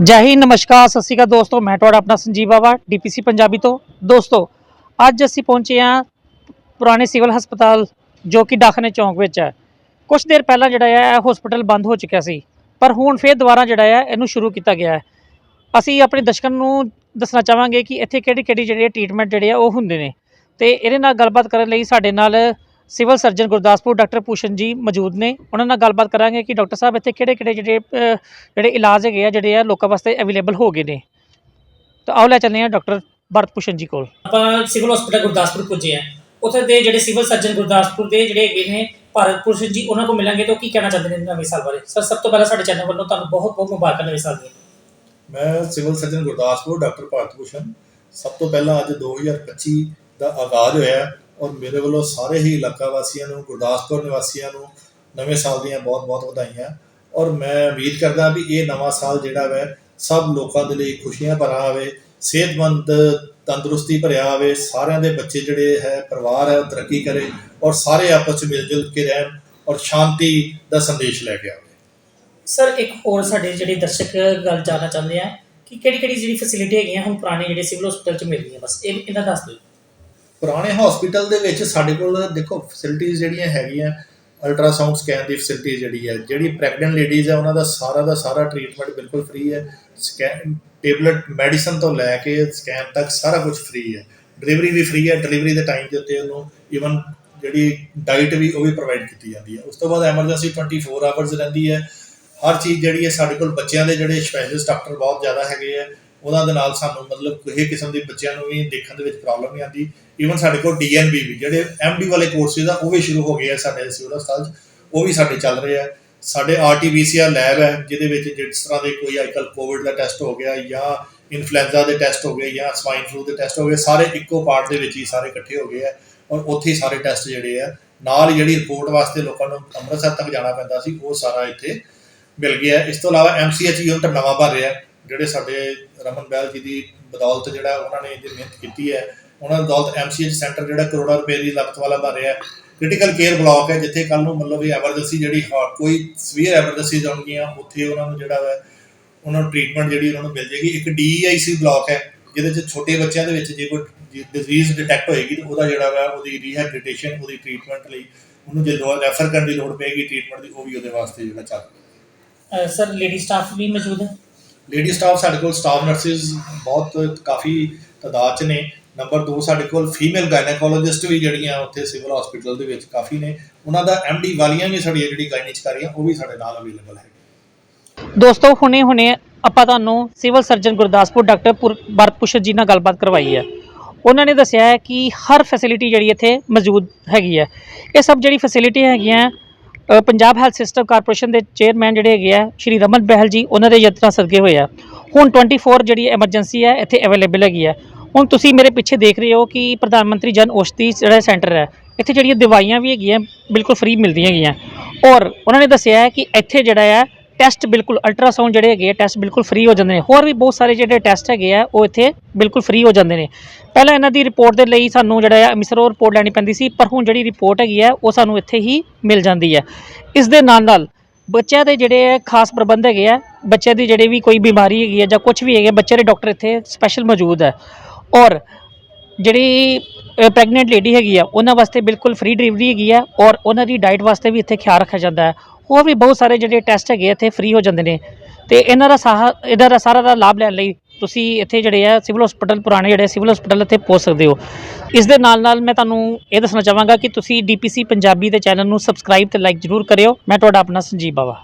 ਜੈ ਹਿੰਦ, ਨਮਸਕਾਰ, ਸਤਿ ਸ਼੍ਰੀ ਅਕਾਲ ਦੋਸਤੋ, ਮੈਂ ਤੁਹਾਡਾ ਆਪਣਾ ਸੰਜੀਵ ਬਾਵਾ, ਡੀਪੀਸੀ ਪੰਜਾਬੀ ਤੋਂ। ਦੋਸਤੋ, ਅੱਜ ਅਸੀਂ ਪਹੁੰਚੇ ਹਾਂ ਪੁਰਾਣੇ ਸਿਵਲ ਹਸਪਤਾਲ, ਜੋ ਕਿ ਡਾਖਨੇ ਚੌਂਕ ਵਿੱਚ ਹੈ। ਕੁਝ ਦੇਰ ਪਹਿਲਾਂ ਜਿਹੜਾ ਹੈ, ਇਹ ਹਸਪਤਾਲ ਬੰਦ ਹੋ ਚੁੱਕਿਆ ਸੀ, ਪਰ ਹੁਣ ਫੇਰ ਦੁਬਾਰਾ ਜਿਹੜਾ ਹੈ, ਇਹਨੂੰ ਸ਼ੁਰੂ ਕੀਤਾ ਗਿਆ ਹੈ। ਅਸੀਂ ਆਪਣੇ ਦਰਸ਼ਕਾਂ ਨੂੰ ਦੱਸਣਾ ਚਾਹਾਂਗੇ ਕਿ ਇੱਥੇ ਕਿਹੜੀ ਕਿਹੜੀ ਜਿਹੜੇ ਟ੍ਰੀਟਮੈਂਟ ਜਿਹੜੇ ਆ, ਉਹ ਹੁੰਦੇ ਨੇ। ਤੇ ਇਹਦੇ ਨਾਲ ਗੱਲਬਾਤ ਕਰਨ ਲਈ ਸਾਡੇ ਨਾਲ civil surgeon Gurdaspur doctor Bhushan ji ਮੌਜੂਦ ਨੇ। ਉਹਨਾਂ ਨਾਲ ਗੱਲਬਾਤ ਕਰਾਂਗੇ ਕਿ ਡਾਕਟਰ ਸਾਹਿਬ ਇੱਥੇ ਕਿਹੜੇ ਕਿਹੜੇ ਜਿਹੜੇ ਜਿਹੜੇ ਇਲਾਜ ਹੈਗੇ ਆ ਜਿਹੜੇ ਆ ਲੋਕਾਂ ਵਾਸਤੇ ਅਵੇਲੇਬਲ ਹੋ ਗਏ ਨੇ। ਤਾਂ ਆਓ ਲੈ ਚੱਲਦੇ ਆ ਡਾਕਟਰ ਭਰਤ ਭੂਸ਼ਣ ਜੀ ਕੋਲ। ਆਪਾਂ ਸਿਵਲ ਹਸਪੀਟਲ ਗੁਰਦਾਸਪੁਰ ਪੁੱਜੇ ਆ ਉੱਥੇ ਦੇ ਜਿਹੜੇ ਸਿਵਲ ਸਰਜਨ ਗੁਰਦਾਸਪੁਰ ਦੇ ਜਿਹੜੇ ਹੈਗੇ ਨੇ ਭਾਰਤ ਭੂਸ਼ਣ ਜੀ ਉਹਨਾਂ ਕੋਲ ਮਿਲਾਂਗੇ ਤਾਂ ਉਹ ਕੀ ਕਹਿਣਾ ਚਾਹੁੰਦੇ ਨੇ ਨਵੇਂ ਸਾਲ ਬਾਰੇ? ਸਰ ਸਭ ਤੋਂ ਪਹਿਲਾਂ ਸਾਡੇ ਚੈਨਲ ਵੱਲੋਂ ਤੁਹਾਨੂੰ ਬਹੁਤ ਬਹੁਤ ਮੁਬਾਰਕਾਂ ਨਵੇਂ ਸਾਲ ਦੀਆਂ। ਮੈਂ civil surgeon Gurdaspur doctor Bharat Bhushan. ਸਭ ਤੋਂ ਪਹਿਲਾਂ ਅੱਜ 2025 ਦਾ ਆਗਾਜ਼ ਹੋਇਆ। ਔਰ ਮੇਰੇ ਵੱਲੋਂ ਸਾਰੇ ਹੀ ਇਲਾਕਾ ਵਾਸੀਆਂ ਨੂੰ, ਗੁਰਦਾਸਪੁਰ ਨਿਵਾਸੀਆਂ ਨੂੰ ਨਵੇਂ ਸਾਲ ਦੀਆਂ ਬਹੁਤ-ਬਹੁਤ ਵਧਾਈਆਂ। ਔਰ ਮੈਂ ਉਮੀਦ ਕਰਦਾ ਵੀ ਇਹ ਨਵਾਂ ਸਾਲ ਜਿਹੜਾ ਵੈ, ਸਭ ਲੋਕਾਂ ਦੇ ਲਈ ਖੁਸ਼ੀਆਂ ਭਰਾ ਆਵੇ ਸਿਹਤਮੰਦ, ਤੰਦਰੁਸਤੀ ਭਰਿਆ ਆਵੇ ਸਾਰਿਆਂ ਦੇ ਬੱਚੇ ਜਿਹੜੇ ਹੈ, ਪਰਿਵਾਰ ਹੈ, ਉਹ ਤਰੱਕੀ ਕਰੇ ਔਰ ਸਾਰੇ ਆਪਸ ਵਿੱਚ ਮਿਲ ਜੁਲ ਕੇ ਰਹਿਣ ਔਰ ਸ਼ਾਂਤੀ ਦਾ ਸੰਦੇਸ਼ ਲੈ ਕੇ ਆਵੇ। ਸਰ, ਇੱਕ ਹੋਰ ਸਾਡੇ ਜਿਹੜੇ ਦਰਸ਼ਕ ਗੱਲ ਜਾਣਨਾ ਚਾਹੁੰਦੇ ਆ ਕਿ ਕਿਹੜੀ ਕਿਹੜੀ ਜਿਹੜੀ ਫੈਸਿਲਿਟੀ ਹੈਗੀਆਂ ਹੁਣ ਪੁਰਾਣੇ ਜਿਹੜੇ ਸਿਵਲ ਹਸਪੀਟਲ 'ਚ ਮਿਲਦੀਆਂ? ਬਸ ਇਹ ਇਹਨਾਂ ਦੱਸ ਦਿਓ। ਪੁਰਾਣੇ ਹਸਪੀਟਲ ਦੇ ਵਿੱਚ ਸਾਡੇ ਕੋਲ ਦੇਖੋ ਫੈਸਿਲਿਟੀਆਂ ਜਿਹੜੀਆਂ ਹੈਗੀਆਂ ਅਲਟਰਾਸਾਊਂਡ ਸਕੈਨ ਦੀ ਫੈਸਿਲਿਟੀ ਜਿਹੜੀ ਹੈ, ਜਿਹੜੀ ਪ੍ਰੈਗਨੈਂਟ ਲੇਡੀਜ਼ ਹੈ, ਉਹਨਾਂ ਦਾ ਸਾਰਾ ਦਾ ਸਾਰਾ ਟ੍ਰੀਟਮੈਂਟ ਬਿਲਕੁਲ ਫ੍ਰੀ ਹੈ। ਸਕੈਨ ਟੇਬਲੇਟ ਮੈਡੀਸਨ ਤੋਂ ਲੈ ਕੇ ਸਕੈਨ ਤੱਕ ਸਾਰਾ ਕੁਝ ਫ੍ਰੀ ਹੈ। ਡਿਲੀਵਰੀ ਵੀ ਫ੍ਰੀ ਹੈ ਡਿਲੀਵਰੀ ਦੇ ਟਾਈਮ ਦੇ ਉੱਤੇ ਉਹਨੂੰ ਈਵਨ ਜਿਹੜੀ ਡਾਈਟ ਵੀ ਉਹ ਵੀ ਪ੍ਰੋਵਾਈਡ ਕੀਤੀ ਜਾਂਦੀ ਹੈ। ਉਸ ਤੋਂ ਬਾਅਦ ਐਮਰਜੈਂਸੀ 24 ਆਵਰਸ ਰਹਿੰਦੀ ਹੈ। ਹਰ ਚੀਜ਼ ਜਿਹੜੀ ਹੈ ਸਾਡੇ ਕੋਲ ਬੱਚਿਆਂ ਦੇ ਜਿਹੜੇ ਸਪੈਸ਼ਲਿਸਟ ਡਾਕਟਰ ਬਹੁਤ ਜ਼ਿਆਦਾ ਹੈਗੇ ਆ ਉਹਨਾਂ ਦੇ ਨਾਲ ਸਾਨੂੰ ਮਤਲਬ ਕਿਸੇ ਕਿਸਮ ਦੀ ਬੱਚਿਆਂ ਨੂੰ ਵੀ ਦੇਖਣ ਦੇ ਵਿੱਚ ਪ੍ਰੋਬਲਮ ਨਹੀਂ ਆਉਂਦੀ। ਈਵਨ ਸਾਡੇ ਕੋਲ ਡੀਐਨਬੀ ਵੀ, ਜਿਹੜੇ ਐਮਡੀ ਵਾਲੇ ਕੋਰਸਿਸ ਆ, ਉਹ ਵੀ ਸ਼ੁਰੂ ਹੋ ਗਏ ਆ ਸਾਡੇ ਸਿਵਲ ਹਸਪਤਾਲ 'ਚ। ਉਹ ਵੀ ਸਾਡੇ ਚੱਲ ਰਹੇ ਆ। ਸਾਡੇ ਆਰਟੀਪੀਸੀਆਰ ਲੈਬ ਹੈ, ਜਿਹਦੇ ਵਿੱਚ ਜਿਸ ਤਰ੍ਹਾਂ ਦੇ ਕੋਈ ਅੱਜਕੱਲ ਕੋਵਿਡ ਦਾ ਟੈਸਟ ਹੋ ਗਿਆ ਜਾਂ ਇਨਫਲੂਐਂਜ਼ਾ ਦੇ ਟੈਸਟ ਹੋ ਗਏ ਜਾਂ ਸਵਾਈਨ ਫਲੂ ਦੇ ਟੈਸਟ ਹੋ ਗਏ, ਸਾਰੇ ਇੱਕੋ ਪਾਰਟ ਦੇ ਵਿੱਚ ਹੀ ਸਾਰੇ ਇਕੱਠੇ ਹੋ ਗਏ ਆ ਔਰ ਉੱਥੇ ਹੀ ਸਾਰੇ ਟੈਸਟ ਜਿਹੜੇ ਆ, ਨਾਲ ਹੀ ਜਿਹੜੀ ਰਿਪੋਰਟ ਵਾਸਤੇ ਲੋਕਾਂ ਨੂੰ ਅੰਮ੍ਰਿਤਸਰ ਤੱਕ ਜਾਣਾ ਪੈਂਦਾ ਸੀ, ਉਹ ਸਾਰਾ ਇੱਥੇ ਮਿਲ ਗਿਆ। ਇਸ ਤੋਂ ਇਲਾਵਾ ਐਮਸੀਐਚ ਯੂਨਿਟ ਨਵਾਂ ਭਰ ਰਿਹਾ, ਜਿਹੜੇ ਸਾਡੇ ਰਮਨ ਬੈਲ ਜੀ ਦੀ ਬਦੌਲਤ ਜਿਹੜਾ ਉਹਨਾਂ ਨੇ ਇਹਦੀ ਮਿਹਨਤ ਕੀਤੀ ਹੈ ਉਹਨਾਂ ਦੀ ਬਦੌਲਤ ਐਮਸੀਐਚ ਸੈਂਟਰ ਜਿਹੜਾ ਕਰੋੜਾਂ ਰੁਪਏ ਦੀ ਲਾਗਤ ਵਾਲਾ ਬਣ ਰਿਹਾ ਕ੍ਰਿਟੀਕਲ ਕੇਅਰ ਬਲਾਕ ਹੈ ਜਿੱਥੇ ਕੱਲ ਨੂੰ ਮਤਲਬ ਇਹ ਐਮਰਜੈਂਸੀ ਜਿਹੜੀ ਹਾ- ਕੋਈ ਸਵੀਅਰ ਐਮਰਜੈਂਸੀਜ਼ ਆਉਣਗੀਆਂ ਉੱਥੇ ਉਹਨਾਂ ਨੂੰ ਜਿਹੜਾ ਹੈ ਉਹਨਾਂ ਨੂੰ ਟ੍ਰੀਟਮੈਂਟ ਜਿਹੜੀ ਉਹਨਾਂ ਨੂੰ ਮਿਲ ਜੇਗੀ ਇੱਕ ਡੀਆਈਸੀ ਬਲਾਕ ਹੈ ਜਿਹਦੇ 'ਚ ਛੋਟੇ ਬੱਚਿਆਂ ਦੇ ਵਿੱਚ ਜੇ ਕੋਈ ਡਿਜ਼ੀਜ਼ ਡਿਟੈਕਟ ਹੋਏਗੀ ਤਾਂ ਉਹਦਾ ਜਿਹੜਾ ਵਾ ਉਹਦੀ ਰੀਹੈਬਿਲਿਟੇਸ਼ਨ ਉਹਦੀ ਟ੍ਰੀਟਮੈਂਟ ਲਈ ਉਹਨੂੰ ਜੇ ਰੈਫਰ ਕਰਨ ਦੀ ਲੋੜ ਪਏਗੀ ਟ੍ਰੀਟਮੈਂਟ ਦੀ ਉਹ ਵੀ ਉਹਦੇ ਵਾਸਤੇ ਜਿਹੜਾ ਚੱਲ ਸਰ ਲੇਡੀ ਸਟਾਫ ਵੀ ਮੌਜੂਦ ਹੈ? ਲੇਡੀ ਸਟਾਫ ਸਾਡੇ ਕੋਲ ਸਟਾਫ ਨਰਸਿਸ ਬਹੁਤ ਕਾਫੀ ਤਾਦਾਦ ਚ ਨੇ। ਨੰਬਰ 2 ਸਾਡੇ ਕੋਲ ਫੀਮੇਲ ਗਾਇਨੇਕੋਲੋਜਿਸਟ ਵੀ ਜਿਹੜੀਆਂ ਉੱਥੇ ਸਿਵਲ ਹਸਪੀਟਲ ਦੇ ਵਿੱਚ ਕਾਫੀ ਨੇ। ਉਹਨਾਂ ਦਾ ਐਮਡੀ ਵਾਲੀਆਂ ਵੀ ਸਾਡੀਆਂ ਜਿਹੜੀ ਗਾਇਨਿਕਕਾਰੀਆਂ ਉਹ ਵੀ ਸਾਡੇ ਨਾਲ ਅਵੇਲੇਬਲ ਹੈ। ਦੋਸਤੋ, ਹੁਣੇ ਹੁਣੇ ਆਪਾਂ ਤੁਹਾਨੂੰ ਸਿਵਲ ਸਰਜਨ ਗੁਰਦਾਸਪੁਰ ਡਾਕਟਰ ਪੁਰ- ਜੀ ਨਾਲ ਗੱਲਬਾਤ ਕਰਵਾਈ ਹੈ। ਉਹਨਾਂ ਨੇ ਦੱਸਿਆ ਹੈ ਕਿ ਹਰ ਫੈਸਿਲਿਟੀ ਜਿਹੜੀ ਇੱਥੇ ਮੌਜੂਦ ਹੈਗੀ ਹੈ। ਇਹ ਸਭ ਜਿਹੜੀ ਫੈਸਿਲਿਟੀ ਹੈਗੀਆਂ ਪੰਜਾਬ ਹੈਲਥ ਸਿਸਟਮ ਕਾਰਪੋਰੇਸ਼ਨ ਦੇ ਚੇਅਰਮੈਨ ਜਿਹੜੇ ਹੈਗੇ ਆ, ਸ਼੍ਰੀ ਰਮਨ ਬਹਿਲ ਜੀ, ਉਹਨਾਂ ਦੇ ਯਤਨਾਂ ਸਦਕੇ ਹੋਏ ਆ। ਹੁਣ 24 ਜਿਹੜੀ ਐਮਰਜੈਂਸੀ ਹੈ, ਇੱਥੇ ਅਵੇਲੇਬਲ ਹੈਗੀ ਹੈ। ਹੁਣ ਤੁਸੀਂ ਮੇਰੇ ਪਿੱਛੇ ਦੇਖ ਰਹੇ ਹੋ ਕਿ ਪ੍ਰਧਾਨ ਮੰਤਰੀ ਜਨ ਔਸ਼ਧੀ ਜਿਹੜਾ ਸੈਂਟਰ ਹੈ, ਇੱਥੇ ਜਿਹੜੀਆਂ ਦਵਾਈਆਂ ਵੀ ਹੈਗੀਆਂ, ਬਿਲਕੁਲ ਫ੍ਰੀ ਮਿਲਦੀਆਂ ਹੈਗੀਆਂ। ਔਰ ਉਹਨਾਂ ਨੇ ਦੱਸਿਆ ਹੈ ਕਿ ਇੱਥੇ ਜਿਹੜਾ ਹੈ ਟੈਸਟ ਬਿਲਕੁਲ ਅਲਟਰਾਸਾਊਂਡ ਜਿਹੜੇ ਹੈਗੇ ਆ ਟੈਸਟ ਬਿਲਕੁਲ ਫ੍ਰੀ ਹੋ ਜਾਂਦੇ ਨੇ। ਹੋਰ ਵੀ ਬਹੁਤ ਸਾਰੇ ਜਿਹੜੇ ਟੈਸਟ ਹੈਗੇ ਆ, ਉਹ ਇੱਥੇ ਬਿਲਕੁਲ ਫ੍ਰੀ ਹੋ ਜਾਂਦੇ ਨੇ। ਪਹਿਲਾਂ ਇਹਨਾਂ ਦੀ ਰਿਪੋਰਟ ਦੇ ਲਈ ਸਾਨੂੰ ਜਿਹੜਾ ਹੈ ਅੰਮ੍ਰਿਤਸਰੋਂ ਰਿਪੋਰਟ ਲੈਣੀ ਪੈਂਦੀ ਸੀ, ਪਰ ਹੁਣ ਜਿਹੜੀ ਰਿਪੋਰਟ ਹੈਗੀ ਹੈ, ਉਹ ਸਾਨੂੰ ਇੱਥੇ ਹੀ ਮਿਲ ਜਾਂਦੀ ਹੈ। ਇਸ ਦੇ ਨਾਲ ਨਾਲ ਬੱਚਿਆਂ ਦੇ ਜਿਹੜੇ ਖਾਸ ਪ੍ਰਬੰਧ ਹੈਗੇ ਆ, ਬੱਚਿਆਂ ਦੀ ਜਿਹੜੀ ਵੀ ਕੋਈ ਬਿਮਾਰੀ ਹੈਗੀ ਹੈ ਜਾਂ ਕੁਝ ਵੀ ਹੈਗੇ ਬੱਚੇ ਦੇ ਡਾਕਟਰ ਇੱਥੇ ਸਪੈਸ਼ਲ ਮੌਜੂਦ ਹੈ। ਔਰ ਜਿਹੜੀ ਪ੍ਰੈਗਨੈਂਟ ਲੇਡੀ ਹੈਗੀ ਆ, ਉਹਨਾਂ ਵਾਸਤੇ ਬਿਲਕੁਲ ਫ੍ਰੀ ਡਿਲੀਵਰੀ ਹੈਗੀ ਆ ਔਰ ਉਹਨਾਂ ਦੀ ਡਾਈਟ ਵਾਸਤੇ ਵੀ ਇੱਥੇ ਖਿਆਲ ਰੱਖਿਆ ਜਾਂਦਾ ਹੈ। ਹੋਰ ਵੀ ਬਹੁਤ ਸਾਰੇ ਜਿਹੜੇ ਟੈਸਟ ਹੈਗੇ ਆ ਇੱਥੇ ਫ੍ਰੀ ਹੋ ਜਾਂਦੇ ਨੇ। ਤੇ ਇਹਨਾਂ ਦਾ ਸਾਹਾ ਇਹਦਾ ਦਾ ਸਾਰਾ ਦਾ ਲਾਭ ਲੈਣ ਲਈ ਤੁਸੀਂ ਇੱਥੇ ਜਿਹੜੇ ਆ ਸਿਵਲ ਹਸਪੀਟਲ ਪੁਰਾਣੇ ਜਿਹੜੇ ਸਿਵਲ ਹਸਪੀਟਲ ਇੱਥੇ ਪਹੁੰਚ ਸਕਦੇ ਹੋ। ਇਸ ਦੇ ਨਾਲ ਨਾਲ ਮੈਂ ਤੁਹਾਨੂੰ ਇਹ ਦੱਸਣਾ ਚਾਹਾਂਗਾ ਕਿ ਤੁਸੀਂ ਡੀਪੀਸੀ ਪੰਜਾਬੀ ਦੇ ਚੈਨਲ ਨੂੰ ਸਬਸਕ੍ਰਾਈਬ ਤੇ ਲਾਈਕ ਜ਼ਰੂਰ ਕਰਿਓ। ਮੈਂ ਤੁਹਾਡਾ ਆਪਣਾ ਸੰਜੀਵ ਬਾਵਾ।